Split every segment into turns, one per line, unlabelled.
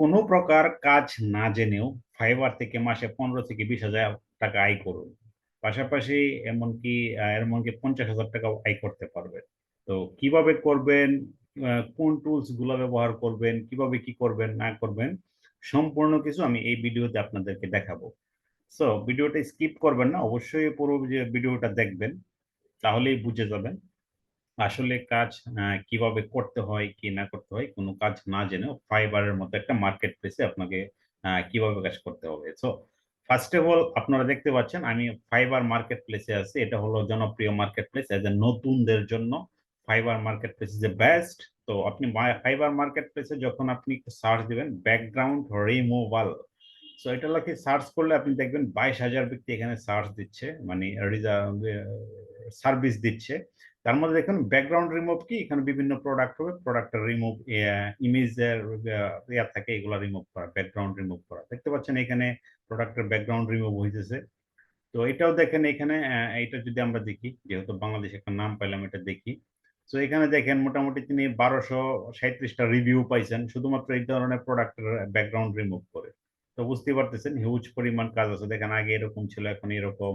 কোনো প্রকার কাজ না জেনেও ফাইবার থেকে মাসে পনেরো থেকে বিশ হাজার টাকা আয় করুন। পাশাপাশি এমনকি এমনকি পঞ্চাশ হাজার টাকাও আয় করতে পারবেন। তো কীভাবে করবেন কোন টুলসগুলো ব্যবহার করবেন, কীভাবে কি করবেন, না করবেন, সম্পূর্ণ কিছু আমি এই ভিডিওতে আপনাদেরকে দেখাবো। সো ভিডিওটা স্কিপ করবেন না, অবশ্যই পুরো ভিডিওটা দেখবেন, তাহলেই বুঝে যাবেন। আসলে কাজ কীভাবে করতে হয়, কি না করতে হয়, কোনো কাজ না জেনেও ফাইবারের মতো একটা মার্কেট প্লেসে আপনাকে কীভাবে কাজ করতে হবে। সো ফার্স্ট অফ অল আপনারা দেখতে পাচ্ছেন, আমি ফাইবার মার্কেট প্লেসে আছি। এটা হলো জনপ্রিয় মার্কেট প্লেস এজ এ নতুনদের জন্য। Fiverr marketplace is a best তো আপনি ফাইবার মার্কেট প্লেসে যখন আপনি সার্চ দিবেন ব্যাকগ্রাউন্ড রিমুভাল সো এটা লাকি সার্চ করলে আপনি দেখবেন বাইশ হাজার ব্যক্তি এখানে সার্চ দিচ্ছে মানে সার্ভিস দিচ্ছে। তার মধ্যে দেখুন ব্যাকগ্রাউন্ড রিমুভ কি? এখানে বিভিন্ন প্রোডাক্ট হবে। প্রোডাক্টের রিমুভ ইমেজের ইয়া থাকে, এগুলো রিমুভ করা ব্যাকগ্রাউন্ড রিমুভ করা। দেখতে পাচ্ছেন এখানে প্রোডাক্টের ব্যাকগ্রাউন্ড রিমুভ হইতেছে। তো এটাও দেখেন এখানে এটা যদি আমরা দেখি, যেহেতু বাংলাদেশ একটা নাম পাইলাম, এটা দেখি। তো এখানে দেখেন মোটামুটি তিনি বারোশো সাঁত্রিশটা রিভিউ পাইছেন, শুধুমাত্র এই ধরনের প্রোডাক্টের ব্যাকগ্রাউন্ড রিমুভ করে। তো বুঝতে পারতেছেন হিউজ পরিমাণ কাজ আছে। দেখেন আগে এরকম ছিল, এখন এরকম।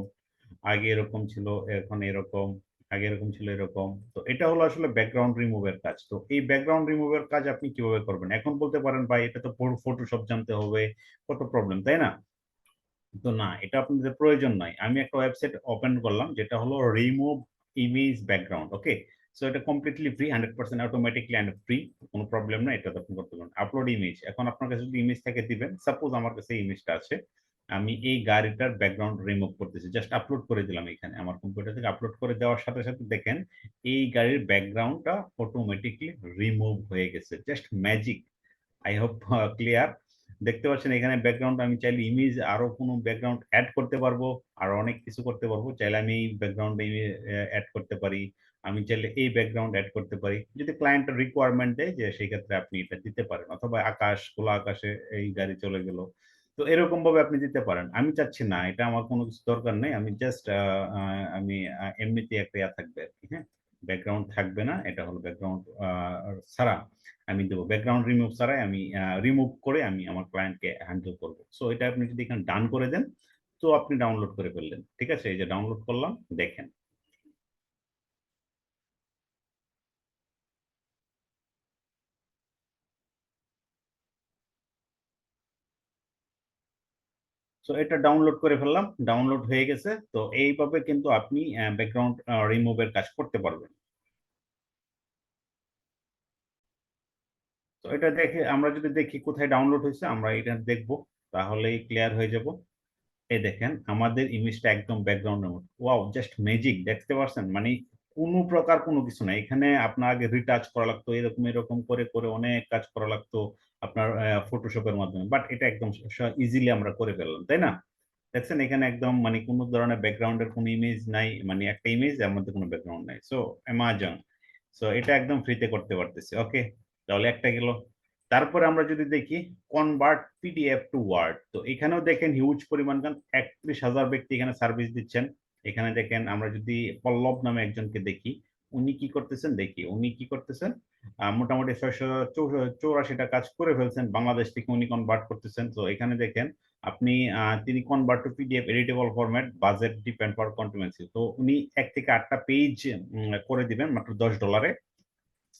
আগে এরকম ছিল, এখন এরকম। আগে এরকম ছিল এরকম। তো এটা হলো আসলে ব্যাকগ্রাউন্ড রিমুভের কাজ। তো এই ব্যাকগ্রাউন্ড রিমুভের কাজ আপনি কীভাবে করবেন? এখন বলতে পারেন, ভাই, এটা তো ফটোশপ জানতে হবে, কত প্রবলেম তাই না? তো না, এটা আপনাদের প্রয়োজন নাই। আমি একটা ওয়েবসাইট ওপেন করলাম, যেটা হলো remove image background okay so এটা completely free hundred percent automatically and free কোনো প্রবলেম না এটা আপনি করতে পারেন। আপলোড ইমেজ এখন আপনার কাছে যদি ইমেজ থেকে দিবেন সাপোজ আমার কাছে ইমেজটা আছে আমি এই গাড়িটার ব্যাকগ্রাউন্ড রিমুভ করতেছি। জাস্ট আপলোড করে দিলাম এখানে আমার কম্পিউটার থেকে। আপলোড করে দেওয়ার সাথে সাথে দেখেন, এই গাড়ির ব্যাকগ্রাউন্ডটা অটোমেটিকলি রিমুভ হয়ে গেছে। Just magic I hope clear দেখতে পাচ্ছেন এখানে ব্যাকগ্রাউন্ড আমি চাইলে ইমেজ আরও কোনো ব্যাকগ্রাউন্ড অ্যাড করতে পারব, আর অনেক কিছু করতে পারব। চাইলে আমি এই ব্যাকগ্রাউন্ড অ্যাড করতে পারি। আমি চাইলে এই ব্যাকগ্রাউন্ড অ্যাড করতে পারি। যদি ক্লায়েন্টের রিকোয়ারমেন্ট দেয় যে সেই ক্ষেত্রে আপনি এটা দিতে পারেন। অথবা আকাশ, খোলা আকাশে এই গাড়ি চলে গেল। তো এরকম ভাবে আপনি দিতে পারেন। আমি চাচ্ছি না, এটা আমার কোনো কিছু দরকার নেই। আমি জাস্ট আমি এমনিতে একটা ইয়া থাকবে আর কি হ্যাঁ? ব্যাকগ্রাউন্ড থাকবে না, এটা হলো ব্যাকগ্রাউন্ড ছাড়া আমি দেবো। ব্যাকগ্রাউন্ড রিমুভ ছাড়াই আমি রিমুভ করে আমি আমার ক্লায়েন্টকে হ্যান্ডেল করব। সো এটা আপনি যদি এখানে ডান করে দেন, তো আপনি ডাউনলোড করে ফেললেন। ঠিক আছে? এই যে ডাউনলোড করলাম, দেখেন। সো এটা ডাউনলোড করে ফেললাম ডাউনলোড হয়ে গেছে। তো এইভাবে কিন্তু আপনি ব্যাকগ্রাউন্ড রিমুভের কাজ করতে পারবেন। তো এটা দেখে আমরা যদি দেখি কোথায় ডাউনলোড হয়েছে, আমরা এটা দেখব, তাহলেই ক্লিয়ার হয়ে যাব। এই দেখেন, আমাদের ইমেজটা একদম ব্যাকগ্রাউন্ডের ব্যাকগ্রাউন্ড ওয়াও জাস্ট ম্যাজিক দেখতে পারছেন? মানে কোনো প্রকার কোনো কিছু না এখানে আপনার আগে রিটাচ করা লাগতো, এরকম এরকম করে করে অনেক কাজ করা লাগতো। আপনার ফটোশপের মাধ্যমে বাট এটা একদম ইজিলি আমরা করে ফেললাম, তাই না? দেখছেন এখানে একদম মানে কোনো ধরনের ব্যাকগ্রাউন্ডের কোনো ইমেজ নাই মানে একটা ইমেজ এর মধ্যে কোনো ব্যাকগ্রাউন্ড নাই সো অ্যামাজন সো এটা একদম ফ্রিতে করতে পারতেছি ওকে তাহলে একটা গেল। তারপরে আমরা যদি দেখি কনভার্ট পিডিএফ টু ওয়ার্ড তো এখানেও দেখেন হিউজ পরিমাণ গান একত্রিশ হাজার ব্যক্তি এখানে সার্ভিস দিচ্ছেন। এখানে দেখেন আমরা যদি পল্লব নামে একজনকে দেখি উনি কি করতেছেন? দেখি উনি কি করতেছেন? মোটামুটি ছয়শো চৌরাশিটা কাজ করে ফেলছেন। বাংলাদেশ থেকে উনি কনভার্ট করতেছেন। তো এখানে দেখেন আপনি তিনি convert to PDF editable format budget depend for continuancy তো উনি এক থেকে আটটা পেজ করে দিবেন মাত্র দশ ডলারে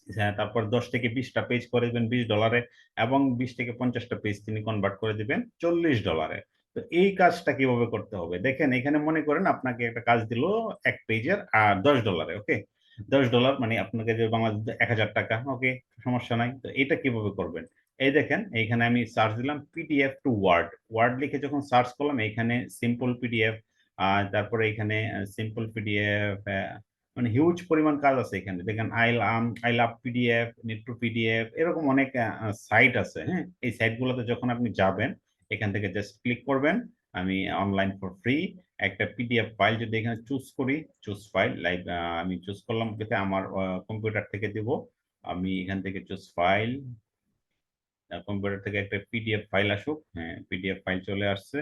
হ্যাঁ, তারপর দশ থেকে বিশটা পেজ করে দিবেন বিশ ডলারে এবং বিশ থেকে পঞ্চাশটা পেজ তিনি কনভার্ট করে দিবেন চল্লিশ ডলারে তো এই কাজটা কীভাবে করতে হবে? দেখেন এখানে মনে করেন আপনাকে একটা কাজ দিল এক পেজের আর দশ ডলারে ওকে দশ ডলার মানে আপনাকে যে বাংলাদেশ এক হাজার টাকা ওকে সমস্যা নাই। তো এটা কীভাবে করবেন? এই দেখেন, এইখানে আমি সার্চ দিলাম পিডিএফ টু ওয়ার্ড ওয়ার্ড লিখে যখন সার্চ করলাম এখানে সিম্পল পিডিএফ তারপরে এখানে সিম্পল পিডিএফ মানে হিউজ পরিমাণ কাজ আছে এখানে। দেখেন I love I love PDF NEET to PDF এরকম অনেক সাইট আছে হ্যাঁ? এই সাইটগুলোতে যখন আপনি যাবেন, এখান থেকে জাস্ট ক্লিক করবেন। আমি অনলাইন ফর ফ্রি একটা পিডিএফ ফাইল যদি এখানে চুজ করি চুজ ফাইল লাইক আমি চুজ করলাম যাতে আমার কম্পিউটার থেকে দেব। আমি এখান থেকে চুজ ফাইল কম্পিউটার থেকে একটা পিডিএফ ফাইল আসুক। হ্যাঁ পিডিএফ ফাইল চলে আসছে।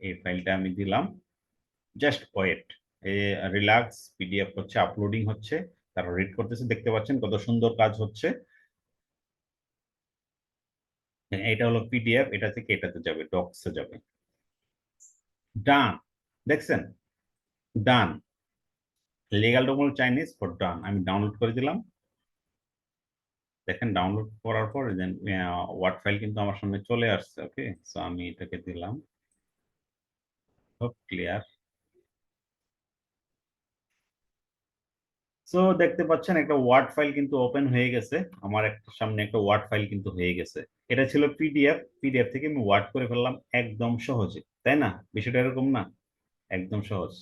এই ফাইলটা আমি দিলাম। জাস্ট ওয়েট রিল্যাক্স পিডিএফ হচ্ছে আপলোডিং হচ্ছে। তারপর রিড করতেছে, দেখতে পাচ্ছেন কত সুন্দর কাজ হচ্ছে। এটা হলো পিডিএফ এটা থেকে এটাতে যাবে ডক্সে যাবে। ডান দেখছেন? Done legal document Chinese for done আমি ডাউনলোড করে দিলাম। দেখেন ডাউনলোড করার পর দেন ওয়ার্ড ফাইল কিন্তু আমার সামনে চলে আসছে ওকে সো আমি এটাকে দিলাম। ক্লিয়ার সো দেখতে পাচ্ছেন, একটা ওয়ার্ড ফাইল কিন্তু ওপেন হয়ে গেছে। আমার একটা সামনে একটা ওয়ার্ড ফাইল কিন্তু হয়ে গেছে। এটা ছিল পিডিএফ পিডিএফ থেকে আমি ওয়ার্ড করে ফেললাম একদম সহজে। তাই না? বিষয়টা এরকম না। একদম সহজ।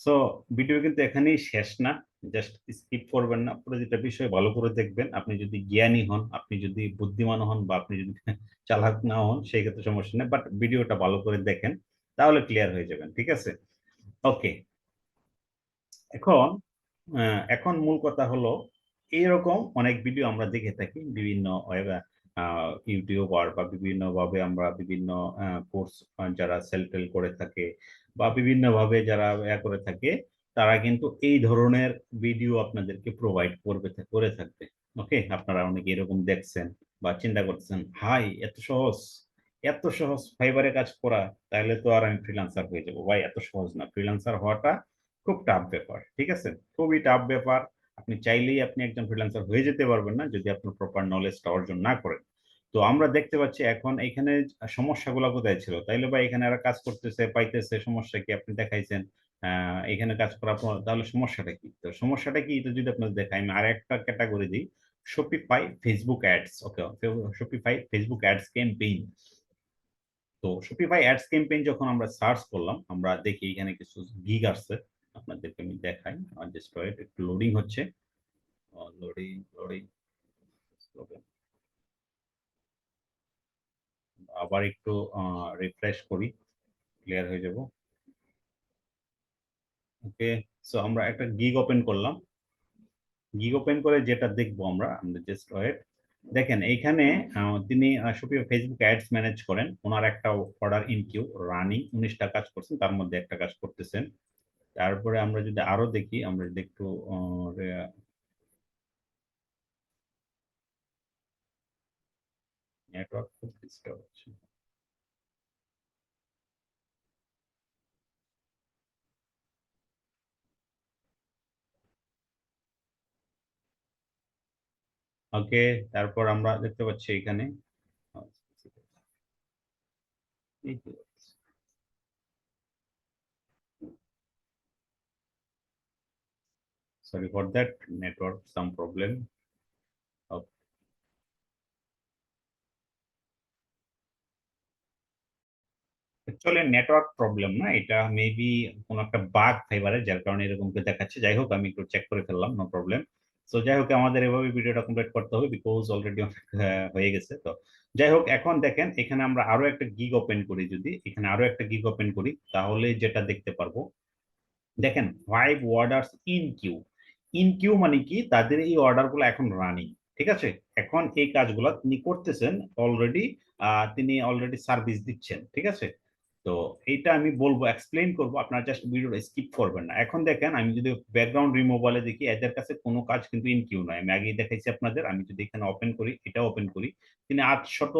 সো ভিডিও কিন্তু এখানেই শেষ না। জাস্ট স্কিপ করবেন না। প্রতিটা বিষয় ভালো করে দেখবেন। আপনি যদি জ্ঞানী হন, আপনি যদি বুদ্ধিমান হন বা আপনি যদি চালাক না হন, সেই ক্ষেত্রে সমস্যা নেই। বাট ভিডিওটা ভালো করে দেখেন, তাহলে ক্লিয়ার হয়ে যাবেন। ঠিক আছে? ওকে এখন এখন মূল কথা হলো, এইরকম অনেক ভিডিও আমরা দেখে থাকি বিভিন্ন ইউটিউবার বা বিভিন্নভাবে আমরা বিভিন্ন কোর্স যারা সেলফ হেল্প করে থাকে বা বিভিন্নভাবে যারা ইয়া করে থাকে, তারা কিন্তু এই ধরনের ভিডিও আপনাদেরকে প্রোভাইড করবে করে থাকবে। ওকে আপনারা অনেকে এরকম দেখছেন বা চিন্তা করতেছেন, হাই, এত সহজ এত সহজ ফাইবারে কাজ করা, তাহলে তো আর আমি ফ্রিলান্সার হয়ে যাব। ভাই, এত সহজ না। ফ্রিলান্সার হওয়াটা খুব টাফ ব্যাপার, ঠিক আছে? খুবই টাফ ব্যাপার। আপনি চাইলেই আপনি একজন ফ্রিল্যান্সার হয়ে যেতে পারবেন না যদি আপনার প্রপার নলেজটা অর্জন না করেন। তো আমরা দেখতে পাচ্ছি এখন এখানে সমস্যাগুলো কোথায় ছিল? তাইলে বা এখানে কাজ করতেছে, পাইতেছে, সমস্যা কি আপনি দেখাইছেন? এখানে কাজ করা তাহলে সমস্যাটা কি? তো সমস্যাটা কি? এটা যদি আপনাদের দেখাই, আমি আর একটা ক্যাটাগরি দিই Shopify Facebook ads okay Shopify Facebook ads campaign তো শপিফাই অ্যাডস ক্যাম্পেইন যখন আমরা সার্চ করলাম, আমরা দেখি এখানে কিছু গিগ আসছে। আপনাদেরকে আমি দেখাই। জাস্ট ওয়েট একটু লোডিং হচ্ছে। লোডিং লোডিং আবার একটু রিফ্রেশ করি। ক্লিয়ার হয়ে যাব। ওকে সো আমরা একটা গিগ ওপেন করলাম। গিগ ওপেন করে যেটা দেখব আমরা আমরা জাস্ট ওয়েট দেখেন, এইখানে তিনি সুপ্রিয় ফেসবুক অ্যাডস ম্যানেজ করেন। ওনার একটা অর্ডার ইন কিউ রানিং উনিশটা কাজ করছেন, তার মধ্যে একটা কাজ করতেছেন। তারপরে আমরা যদি আরও দেখি, আমরা যদি একটু নেটওয়ার্ক খুব ডিস্টার্ব হচ্ছে। ওকে তারপর আমরা দেখতে পাচ্ছি এখানে sorry for that network, some problem. Actually network problem না এটা মেবি কোনো একটা বাগ ফাইবারে যার কারণে এরকম দেখাচ্ছে। যাই হোক, আমি একটু চেক করে ফেললাম নো প্রবলেম সো যাই হোক, আমাদের এভাবে ভিডিওটা কমপ্লিট করতে হবে বিকজ অলরেডি হয়ে গেছে। তো যাই হোক, এখন দেখেন, এখানে আমরা আরও একটা গিগ ওপেন করি যদি, এখানে আরও একটা গিগ ওপেন করি, তাহলে যেটা দেখতে পারব। দেখেন five orders in queue in queue মানে কি? তাদের এই অর্ডারগুলো এখন রানিং ঠিক আছে? এখন এই কাজগুলো তিনি করতেছেন অলরেডি তিনি অলরেডি সার্ভিস দিচ্ছেন, ঠিক আছে? তো এইটা আমি বলব এক্সপ্লেন করব, আপনারা জাস্ট ভিডিওটা স্কিপ করবেন না। এখন দেখেন, আমি যদি ব্যাকগ্রাউন্ড রিমুভালে দেখি, এদের কাছে কোনো কাজ কিন্তু ইন কিউ নয়। আমি আগেই দেখাইছি আপনাদের, আমি যদি এখানে ওপেন করি, এটা ওপেন করি, তিনি আটশত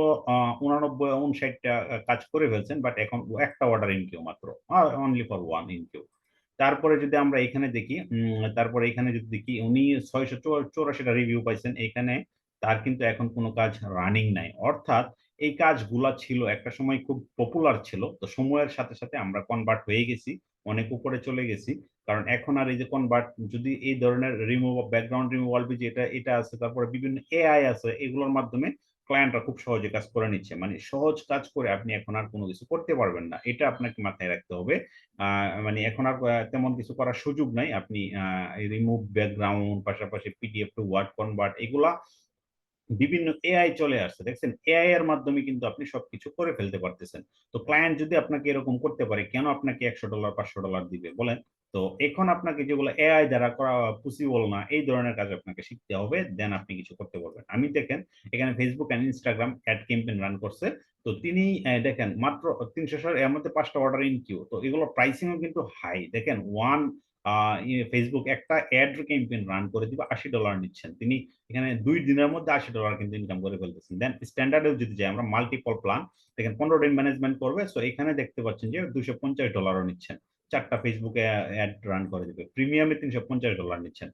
উনানব্বই, উনষাটটা কাজ করে ফেলছেন বাট এখন একটা অর্ডার ইন কিউ মাত্র only for one in queue তারপরে যদি আমরা এখানে দেখি তারপরে এখানে যদি দেখি, উনি ছয়শো চৌরাশিটা রিভিউ পাইছেন। এখানে তার কিন্তু এখন কোনো কাজ রানিং নাই। অর্থাৎ এই কাজগুলা ছিল, একটা সময় খুব পপুলার ছিল। তো সময়ের সাথে সাথে আমরা কনভার্ট হয়ে গেছি, অনেক উপরে চলে গেছি। কারণ এখন আর এই যে কনভার্ট যদি এই ধরনের রিমুভ ব্যাকগ্রাউন্ড রিমুভাল যে এটা এটা আছে, তারপরে বিভিন্ন এআই আছে, এগুলোর মাধ্যমে ক্লায়েন্টরা খুব সহজে কাজ করে নিচ্ছে। মানে সহজ কাজ করে আপনি এখন আর কোনো কিছু করতে পারবেন না। এটা আপনাকে মাথায় রাখতে হবে। মানে এখন আর তেমন কিছু করার সুযোগ নাই। আপনি রিমুভ ব্যাকগ্রাউন্ড পাশাপাশি পিডিএফ টু ওয়ার্ড কনভার্ট এগুলা বিভিন্ন এআই চলে আসছে। দেখছেন? এআই এর মাধ্যমে কিন্তু আপনি সবকিছু করে ফেলতে পারতেছেন। তো ক্লায়েন্ট যদি আপনাকে এরকম করতে পারে, কেন আপনাকে একশো ডলার পাঁচশো ডলার দিবে? বলেন। তো এখন আপনাকে যেগুলো এআই দ্বারা করা পসিবল না, এই ধরনের কাজ আপনাকে শিখতে হবে দেন আপনি কিছু করতে পারবেন। আমি দেখেন, এখানে Facebook and Instagram ad campaign run করছে। তো তিনি দেখেন, মাত্র তিনশো এর মধ্যে পাঁচটা অর্ডার ইন কিউ তো এগুলো প্রাইসিংও কিন্তু হাই দেখেন ওয়ান ফেসবুক একটা অ্যাড ক্যাম্পেইন রান করে দিবে, আশি ডলার নিচ্ছেন। তিনি এখানে দুই দিনের মধ্যে আশি ডলার কিন্তু ইনকাম করে ফেলতেছেন। দেন স্ট্যান্ডার্ডেও যদি যাই, আমরা মাল্টিপল প্ল্যান দেখেন, পনেরো দিন ম্যানেজমেন্ট করবে। সো এখানে দেখতে পাচ্ছেন যে দুশো পঞ্চাশ ডলারও নিচ্ছেন। চারটা ফেসবুকে অ্যাড রান করে দিবে। প্রিমিয়ামে তিনশো পঞ্চাশ ডলার নিচ্ছেন।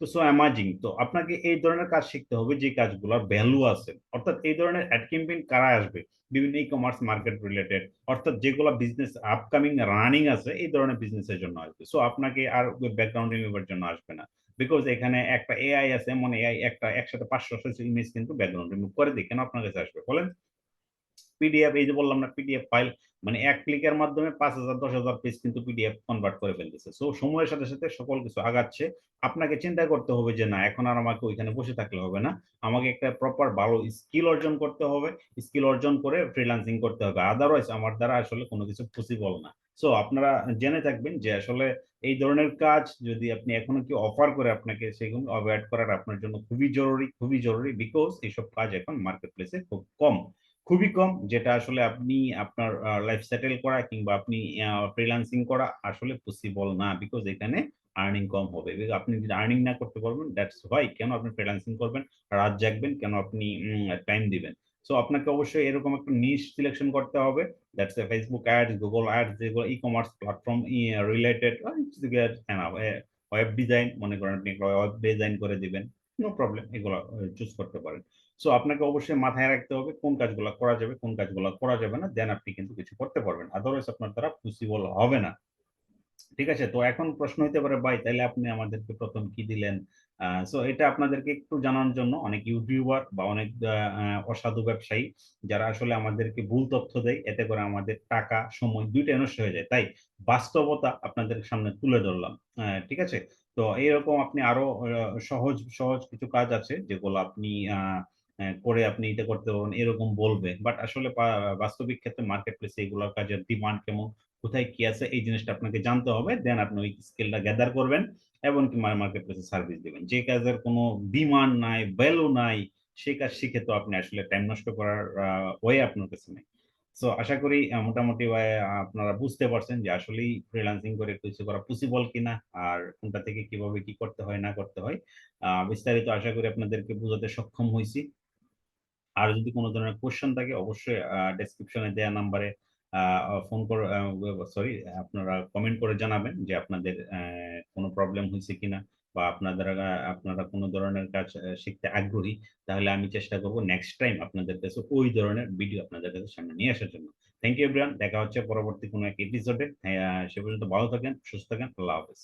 তো সো অ্যামাজিং তো, আপনাকে এই ধরনের কাজ শিখতে হবে যে কাজগুলোর ভ্যালু আছে। অর্থাৎ এই ধরনের অ্যাড ক্যাম্পেইন কারা আসবে? বিভিন্ন ই কমার্স মার্কেট রিলেটেড অর্থাৎ যেগুলো বিজনেস আপকামিং রানিং আছে, এই ধরনের বিজনেসের জন্য আসবে। সো আপনাকে আর ব্যাকগ্রাউন্ড রিমুভের জন্য আসবে না। বিকজ এখানে একটা এআই আছে, এমন এআই একটা, একসাথে পাঁচশো ইমেজ কিন্তু ব্যাকগ্রাউন্ড রিমুভ করে দিই কেন আপনার কাছে আসবে? বলেন। পিডিএফ এই যে বললাম না পিডিএফ ফাইল মানে এক ক্লিকের মাধ্যমে পাঁচ হাজার, দশ হাজার পেজ কিন্তু পিডিএফ কনভার্ট করে ফেলতেছে। সো সময়ের সাথে সাথে সকল কিছু আগাচ্ছে। আপনাকে চিন্তা করতে হবে যে, না, এখন আর আমাকে ওইখানে বসে থাকলে হবে না। আমাকে একটা প্রপার ভালো স্কিল অর্জন করতে হবে। স্কিল অর্জন করে ফ্রিলান্সিং করতে হবে। আদারওয়াইজ আমার দ্বারা আসলে কোনো কিছু পসিবল না। সো আপনারা জেনে থাকবেন যে, আসলে এই ধরনের কাজ যদি আপনি এখনও কি অফার করে আপনাকে, সেগুলো অ্যাভয়েড করার আপনার জন্য খুবই জরুরি খুবই জরুরি। বিকজ এইসব কাজ এখন মার্কেট প্লেসে খুব কম। খুবই কম, যেটা আসলে আপনি আপনার লাইফ সেটেল করা কিংবা আপনি ফ্রিল্যান্সিং করা আসলে পসিবল না বিকজ এখানে আর্নিং কম হবে। আপনি যদি আর্নিং না করতে পারবেন দ্যাটস হোয়াই কেন আপনি ফ্রিল্যান্সিং করবেন? রাত জাগবেন, কেন আপনি টাইম দিবেন? সো আপনাকে অবশ্যই এরকম একটা নিশ সিলেকশন করতে হবে। That's a Facebook ads Google ads যেগুলো e commerce platform related web design মনে করেন আপনি ওয়েব ডিজাইন করে দিবেন নো প্রবলেম এগুলো চুজ করতে পারেন। সো আপনাকে অবশ্যই মাথায় রাখতে হবে কোন কাজগুলো করা যাবে, কোন কাজগুলো করা যাবে না দেন আপনি কিন্তু কিছু করতে পারবেন। আদারওয়াইজ আপনার দ্বারা পসিবল হবে না। ঠিক আছে? তো এখন প্রশ্ন হইতে পারে, ভাই তাহলে আপনি আমাদেরকে প্রথম কি দিলেন? সো এটা আপনাদেরকে একটু জানার জন্য অনেক ইউটিউবার বা অনেক অসাধু ব্যবসায়ী যারা আসলে আমাদেরকে ভুল তথ্য দেয়, এতে করে আমাদের টাকা, সময় দুইটা নষ্ট হয়ে যায়। তাই বাস্তবতা আপনাদের সামনে তুলে ধরলাম। ঠিক আছে? তো এইরকম আপনি আরও সহজ সহজ কিছু কাজ আছে যেগুলো আপনি আহ করে আপনি এটা করতে পারবেন, এরকম বলবে। বাট আসলে বাস্তবিক ক্ষেত্রে মার্কেট প্লেসে এগুলোর কাজের ডিমান্ড কেমন, কোথায় কি আছে, এই জিনিসটা আপনাকে জানতে হবে। দেন আপনি ওই স্কিলটা গ্যাদার করবেন এবং কি মার্কেট প্লেসে সার্ভিস দিবেন। যে কাজের কোনো ডিমান্ড নাই ভ্যালু নাই সেই কাজ শিখে তো আপনি আসলে টাইম নষ্ট করার ওয়ে আপনার কাছে নেই। সো আশা করি মোটামুটি আপনারা বুঝতে পারছেন যে আসলেই ফ্রিল্যান্সিং করে কিছু করা পসিবল কিনা, আর কোনটা থেকে কীভাবে কি করতে হয়, না করতে হয়। বিস্তারিত আশা করি আপনাদেরকে বোঝাতে সক্ষম হয়েছি। আর যদি কোনো ধরনের কোশ্চেন থাকে, অবশ্যই ডেসক্রিপশনে দেওয়া নাম্বারে ফোন করে সরি আপনারা কমেন্ট করে জানাবেন যে আপনাদের কোনো প্রবলেম হয়েছে কিনা বা আপনাদের আপনারা কোনো ধরনের কাজ শিখতে আগ্রহী, তাহলে আমি চেষ্টা করব নেক্সট টাইম আপনাদের কাছে ওই ধরনের ভিডিও আপনাদের কাছে সামনে নিয়ে আসার জন্য। থ্যাংক ইউ এভরিওয়ান দেখা হচ্ছে পরবর্তী কোনো এক এপিসোডে সে পর্যন্ত ভালো থাকেন, সুস্থ থাকেন, আল্লাহ হাফেজ।